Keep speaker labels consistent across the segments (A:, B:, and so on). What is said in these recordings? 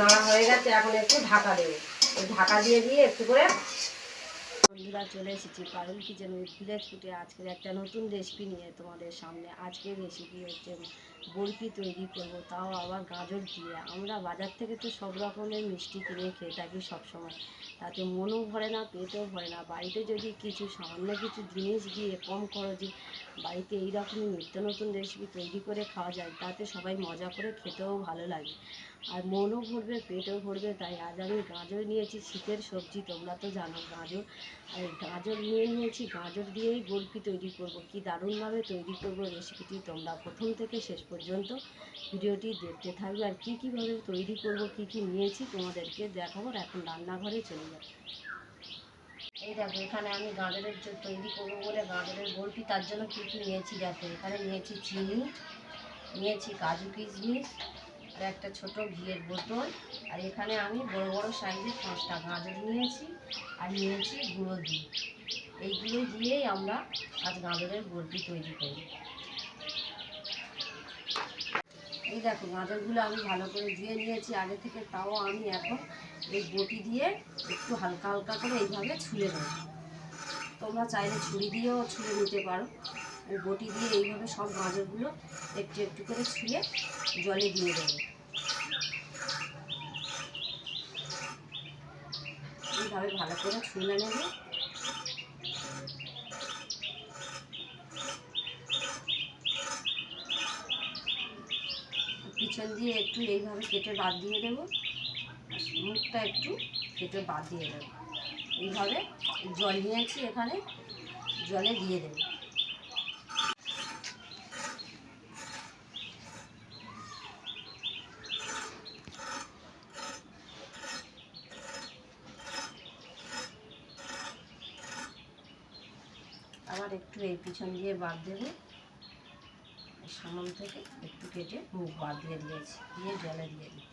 A: নাড়া হয়ে গেছে, এখন একটু ঢাকা দেবো। ঢাকা দিয়ে দিয়ে একটু করে বন্ধুরা চলে এসেছি পারুল কিচেন উইথ ভিলেজ ফুটে আজকের একটা নতুন রেসিপি নিয়ে তোমাদের সামনে। আজকের রেসিপি হচ্ছে বরফি তৈরি করব, তাও আবার গাজর দিয়ে। আমরা বাজার থেকে তো সব রকমের মিষ্টি কিনে খেয়ে থাকি সবসময়। তাতে মনও ভরে না, পেটও ভরে না। বাড়িতে যদি কিছু সামান্য কিছু জিনিস দিয়ে কম খরচে বাড়িতে এই রকমই নিত্য নতুন রেসিপি তৈরি করে খাওয়া যায়, তাতে সবাই মজা করে খেতেও ভালো লাগে। আর মনও ভরবে, পেটও ভরবে, তাই আজ আমি গাজর নিয়েছি শীতের সবজি, তোমরা তো জানো গাজর। আর গাজর নিয়ে নিয়েছি, গাজর দিয়েই বরফি তৈরি করব। কি দারুণভাবে তৈরি করব রেসিপিটি তোমরা প্রথম থেকে শেষ পর্যন্ত ভিডিওটি দেখতে থাকবে। আর কী কীভাবে তৈরি করব, কি কি নিয়েছি তোমাদেরকে দেখাবো, আর এখন রান্নাঘরে চলে যাব। এই দেখো, এখানে আমি গাজরের যে তৈরি করব বলে গাজরের বরফি তার জন্য কী কী নিয়েছি দেখো, এখানে নিয়েছি চিনি, নিয়েছি কাজু কিশমিশ, আর একটা ছোট ঘিয়ের বোতল, আর এখানে আমি বড় বড় সাইজের পাঁচটা গাজর নিয়েছি, আর নিয়েছি গুঁড়ো দুধ এইগুলো দিয়েই আমরা আজ গাজরের বরফি তৈরি করি এই দেখো গাজরগুলো আমি ভালো করে ধুয়ে নিয়েছি। আগে থেকে তাও আমি এখন এই বটি দিয়ে একটু হালকা হালকা করে এইভাবে ছুলে নেব। তোমরা চাইলে ছুরি দিয়েও ছুলে নিতে পারো। এই বটি দিয়ে এইভাবে সব গাজরগুলো একটু একটু করে ছুলে জলে দিয়ে দেবো। এইভাবে ভালো করে ছুলে নেবে। পিছন দিয়ে একটু এইভাবে কেটে বাদ দিয়ে দেবো। মুখটা একটু কেটে বাদ দিয়ে দেবো। এইভাবে জল নিয়েছি এখানে, জলে দিয়ে দেবো। আবার একটু এই পিছন দিয়ে বাদ দেবো। সামন থেকে একটু কেটে মুখ বাদ দিয়ে দিয়েছি দিয়ে জলে দিয়ে দিই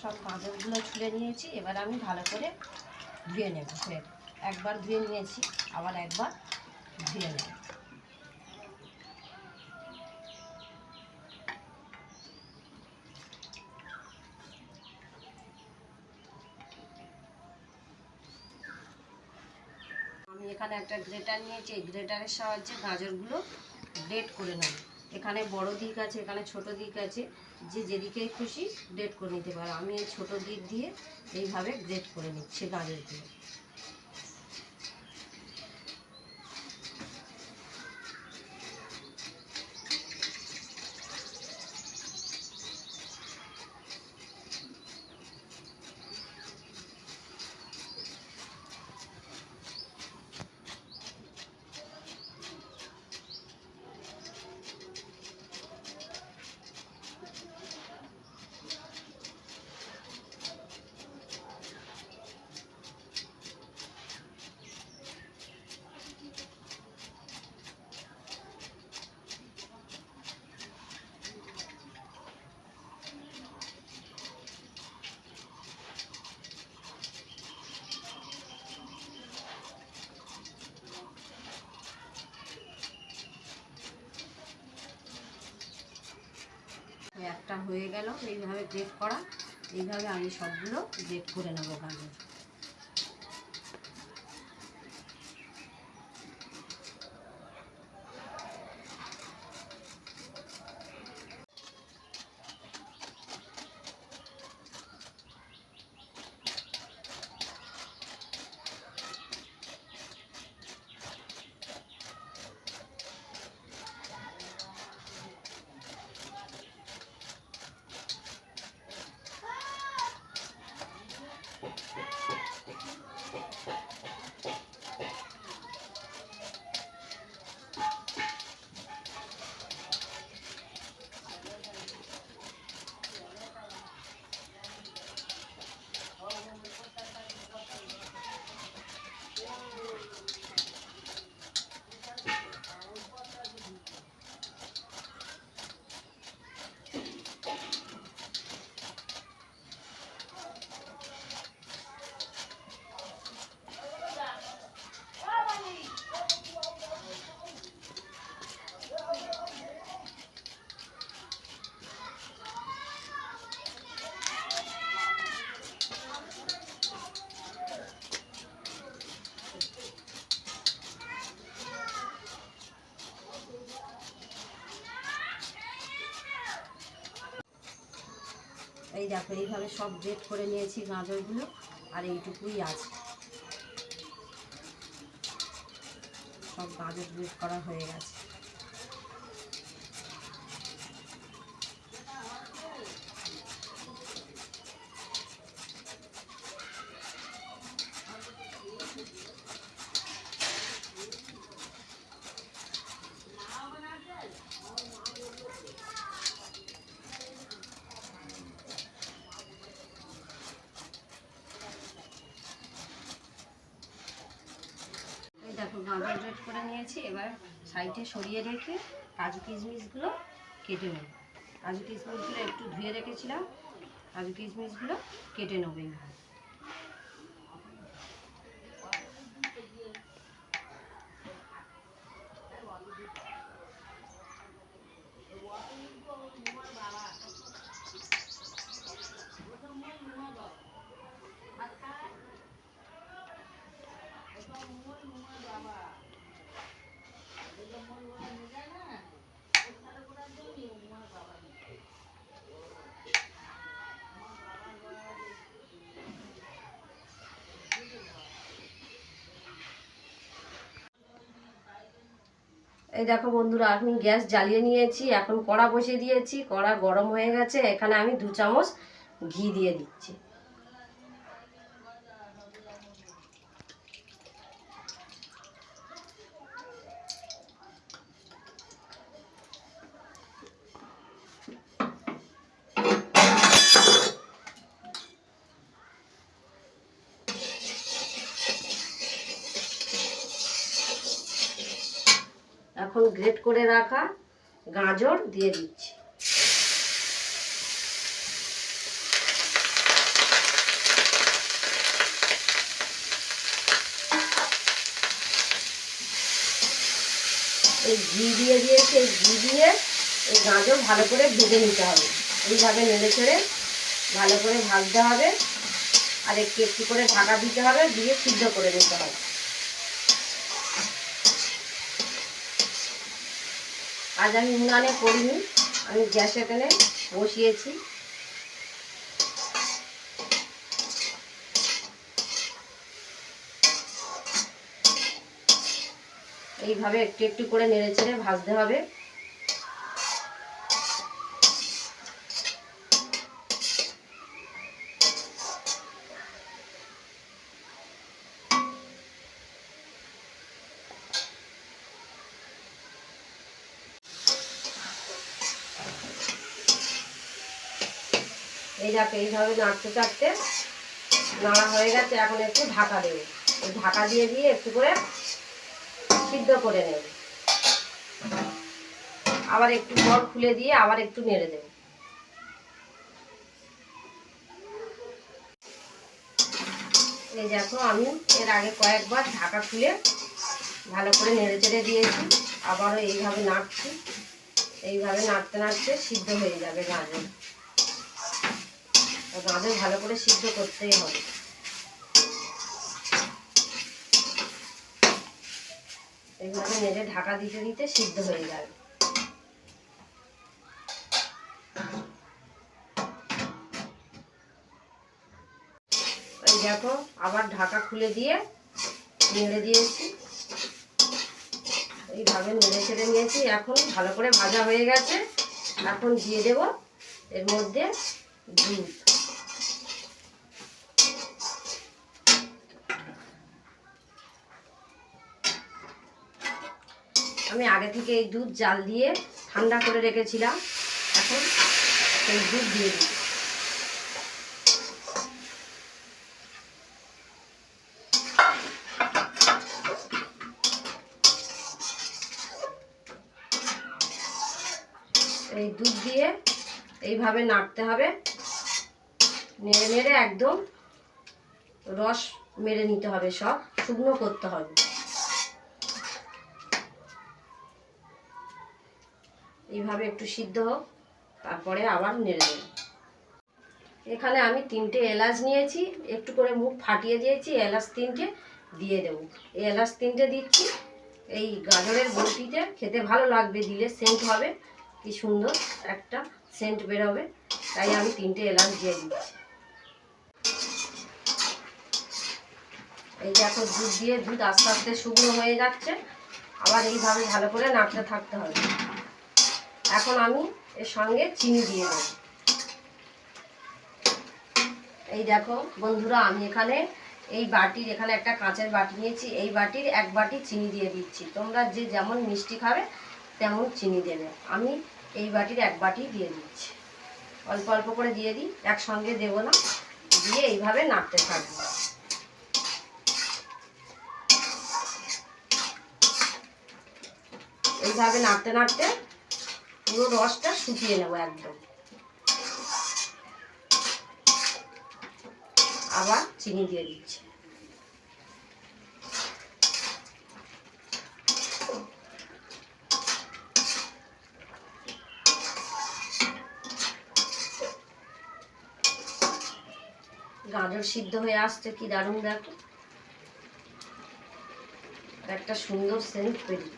A: সব গাজরগুলো ছুলে নিয়েছি। এবার আমি ভালো করে ধুয়ে নেব। ফের একবার ধুয়ে নিয়েছি, আবার একবার ধুয়ে নেব। আমি এখানে একটা গ্রেটার নিয়েছি। এই গ্রেটারের সাহায্যে গাজরগুলো গ্রেট করে নেব। এখানে বড় দিক আছে, এখানে ছোট দিক আছে। যে যেদিকে খুশি ডেট করে নিতে পারো। আমি এই ছোটো দিক দিয়ে এইভাবে গ্রেট করে নিচ্ছি গাজরগুলো একটা হয়ে গেল। এইভাবে গ্রেট করা। এইভাবে আমি সবগুলো গ্রেট করে নেব গাজর। দেখো, এইভাবে সব গ্রেট করে নিয়েছি গাজরগুলো, আর এইটুকুই আছে। সব গাজর গ্রেট করা হয়ে গেছে। দেখো করে নিয়েছি। এবার সাইডে সরিয়ে রেখে কাজু কিশমিশগুলো কেটে নেব। কাজু কিশমিশগুলো একটু ধুয়ে রেখেছিলাম। কাজু কিশমিশগুলো কেটে নেব এইভাবে। এই দেখো বন্ধুরা, আমি গ্যাস জ্বালিয়ে নিয়েছি, এখন কড়া বসিয়ে দিয়েছি, কড়া গরম হয়ে গেছে, এখানে আমি দু চামচ ঘি দিয়ে দিচ্ছি। এখন করে রাখা গাজর দিয়ে দিচ্ছি। এই ঘি দিয়ে দিয়েছি, এই ঘি দিয়ে এই গাজর ভালো করে ভেজে নিতে হবে। এইভাবে নেড়ে ছেড়ে ভালো করে ভাজতে হবে। আর একটু একটু করে ঢাকা দিতে হবে, দিয়ে সিদ্ধ করে নিতে হবে। আজ আমি উনানে করিনি, আমি গ্যাস এখানে বসিয়েছি। এইভাবে একটু একটু করে নেড়ে চেড়ে ভাজতে হবে। দেখো এইভাবে নাড়তে চাড়তে নাড়া হয়ে গেছে, এখন একটু ঢাকা দেবে। ঢাকা দিয়ে দিয়ে একটু করে সিদ্ধ করে নেব। আবার একটু পর খুলে দিয়ে আবার একটু নেড়ে দেব। এই দেখো, আমি এর আগে কয়েকবার ঢাকা খুলে ভালো করে নেড়ে চেড়ে দিয়েছি, আবারও এইভাবে নাড়ছি। এইভাবে নাড়তে নাড়তে সিদ্ধ হয়ে যাবে গাজর। গাজর ভালো করে সিদ্ধ করতেই হবে। এইভাবে নেড়ে ঢাকা দিতে দিতে সিদ্ধ হয়ে যাবে দেখো, আবার ঢাকা খুলে দিয়ে নেড়ে দিয়েছি। এইভাবে নেড়ে ছেড়ে নিয়েছি। এখন ভালো করে ভাজা হয়ে গেছে। এখন দিয়ে দেব এর মধ্যে দুধ। আমি আগে থেকে এই দুধ জাল দিয়ে ঠান্ডা করে রেখেছিলাম। এখন এই দুধ দিয়ে দিই। এই দুধ দিয়ে এইভাবে নাড়তে হবে। নেড়ে নেড়ে একদম রস মেরে নিতে হবে সব, শুকনো করতে হবে। এইভাবে একটু সিদ্ধ হোক, তারপরে আবার নেড়ে দেব এখানে আমি তিনটে এলাচ নিয়েছি, একটু করে মুখ ফাটিয়ে দিয়েছি, এলাচ তিনটে দিয়ে দেবো। এই এলাচ তিনটে দিচ্ছি, এই গাজরের বটিতে খেতে ভালো লাগবে, দিলে সেন্ট হবে, কি সুন্দর একটা সেন্ট বেরোবে, তাই আমি তিনটে এলাচ দিয়ে দিচ্ছি। এই এখন দুধ দিয়ে দুধ আস্তে আস্তে শুকনো হয়ে যাচ্ছে, আবার এইভাবে ভালো করে নাড়তে থাকতে হবে। এখন আমি এর সঙ্গে চিনি দিয়ে দেবো। এই দেখো বন্ধুরা, আমি এখানে এই বাটির, এখানে একটা কাঁচের বাটি নিয়েছি। এই বাটির এক বাটি চিনি দিয়ে দিচ্ছি। তোমরা যে যেমন মিষ্টি খাবে, তেমন চিনি দেবে। আমি এই বাটির এক বাটি দিয়ে দিচ্ছি। অল্প অল্প করে দিয়ে দিই, একসঙ্গে দেবো না। দিয়ে এইভাবে নাড়তে থাকব। এইভাবে নাড়তে নাড়তে পুরো রসটা শুকিয়ে নেব একদম। আবার চিনি দিয়ে দিচ্ছি। গাজর সিদ্ধ হয়ে আসছে কি দারুণ দেখো। একটা সুন্দর সেন্ট তৈরি।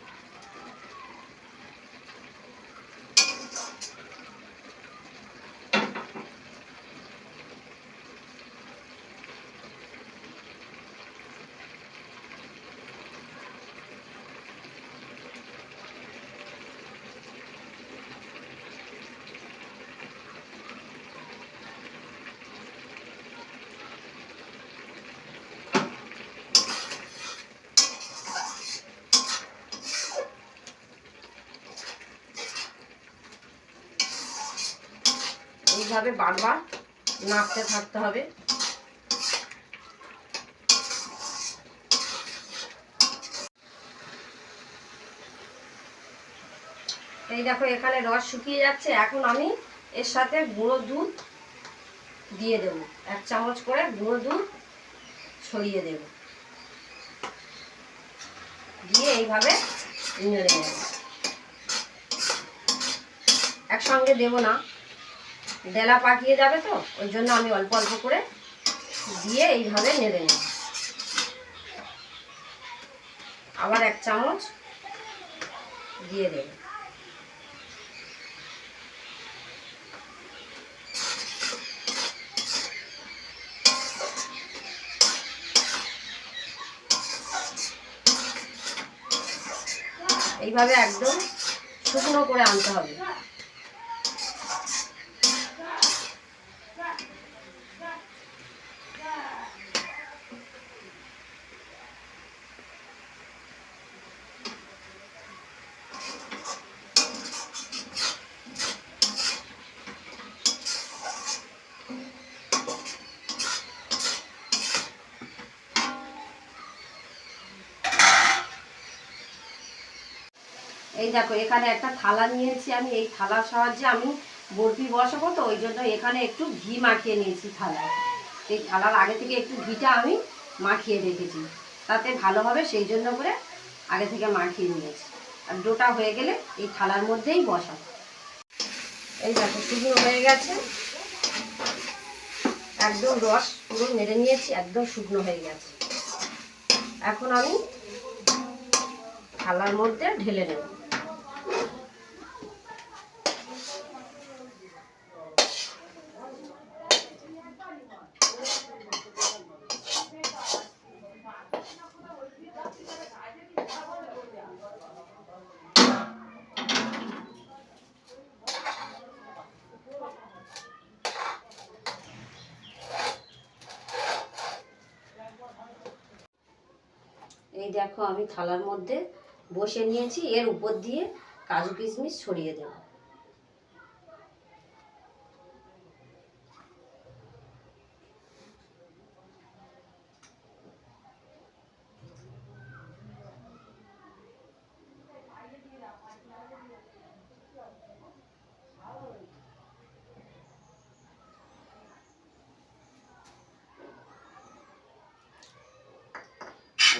A: এইভাবে বারবার, নাড়তে থাকতে হবে। এই দেখো, এখানে রস শুকিয়ে যাচ্ছে। এখন আমি এর সাথে গুঁড়ো দুধ দিয়ে দেব। এক চামচ করে গুঁড়ো দুধ ছড়িয়ে দেব। দিয়ে এইভাবে নেড়ে নেব। একসঙ্গে দেব না। ডেলা পাকিয়ে যাবে তো, ওই জন্য আমি অল্প অল্প করে দিয়ে এইভাবে নেড়ে নেব। আবার এক চামচ দিয়ে দেব। এইভাবে একদম শুকনো করে আনতে হবে। এই দেখো, এখানে একটা থালা নিয়েছি আমি, এই থালার সাহায্যে আমি বরফি বসাবো তো, ওই জন্য এখানে একটু ঘি মাখিয়ে নিয়েছি থালায়। এই থালার আগে থেকে একটু ঘিটা আমি মাখিয়ে রেখেছি, তাতে ভালো হবে সেই জন্য করে আগে থেকে মাখিয়ে নিয়েছি। আর ডোটা হয়ে গেলে এই থালার মধ্যেই বসাবো। এই দেখো শুকনো হয়ে গেছে। একদম রস পুরো মেরে নিয়েছি, একদম শুকনো হয়ে গেছে। এখন আমি থালার মধ্যে ঢেলে নেব। এই দেখো আমি থালার মধ্যে বসে নিয়েছি এর উপর দিয়ে কাজু কিশমিশ ছড়িয়ে দেব।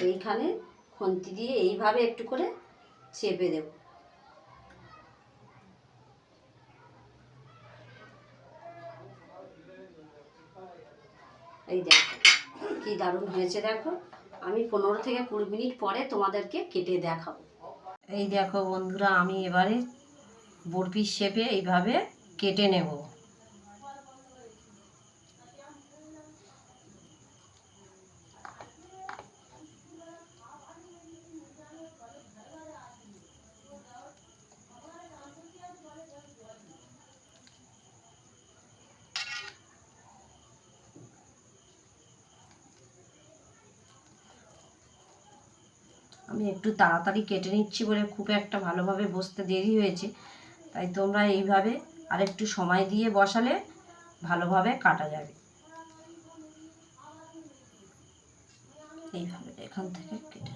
A: এইখানে খুন্তি দিয়ে এইভাবে একটু করে চেপে দেব এই দেখো কি দারুণ হয়েছে, দেখো। আমি পনেরো থেকে কুড়ি মিনিট পরে তোমাদেরকে কেটে দেখাবো। এই দেখো বন্ধুরা, আমি এবারে বরফির শেপে এইভাবে কেটে নেব আমি একটু তাড়াতাড়ি কেটে নিচ্ছি বলে খুব একটা ভালোভাবে বসতে দেরি হয়েছে। তাই তোমরা এইভাবে আর একটু সময় দিয়ে বসালে ভালোভাবে কাটা যাবে। এইভাবে এখান থেকে কেটে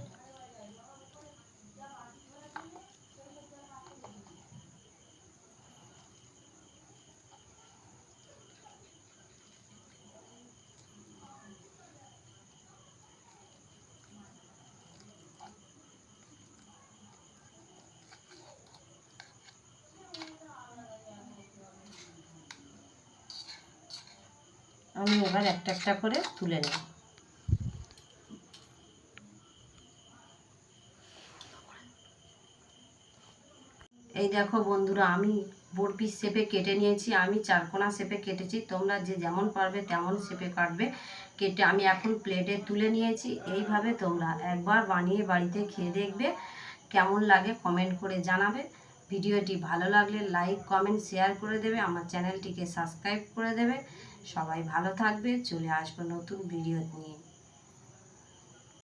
A: এবার একটা একটা করে তুলে নেব। এই দেখো বন্ধুরা, আমি বরপিস শেপে কেটে নিয়েছি, আমি চারকোনা শেপে কেটেছি, তোমরা যে যেমন পারবে তেমন শেপে কাটবে। কেটে আমি এখন প্লেটে তুলে নিয়েছি, এইভাবে তোমরা একবার বানিয়ে বাড়িতে খেয়ে দেখবে, কেমন লাগে কমেন্ট করে জানাবে। ভিডিওটি ভালো লাগলে লাইক, কমেন্ট, শেয়ার করে দেবে, আমার চ্যানেলটিকে সাবস্ক্রাইব করে দেবে। সবাই ভালো থাকবে চলে আসব নতুন ভিডিও নিয়ে।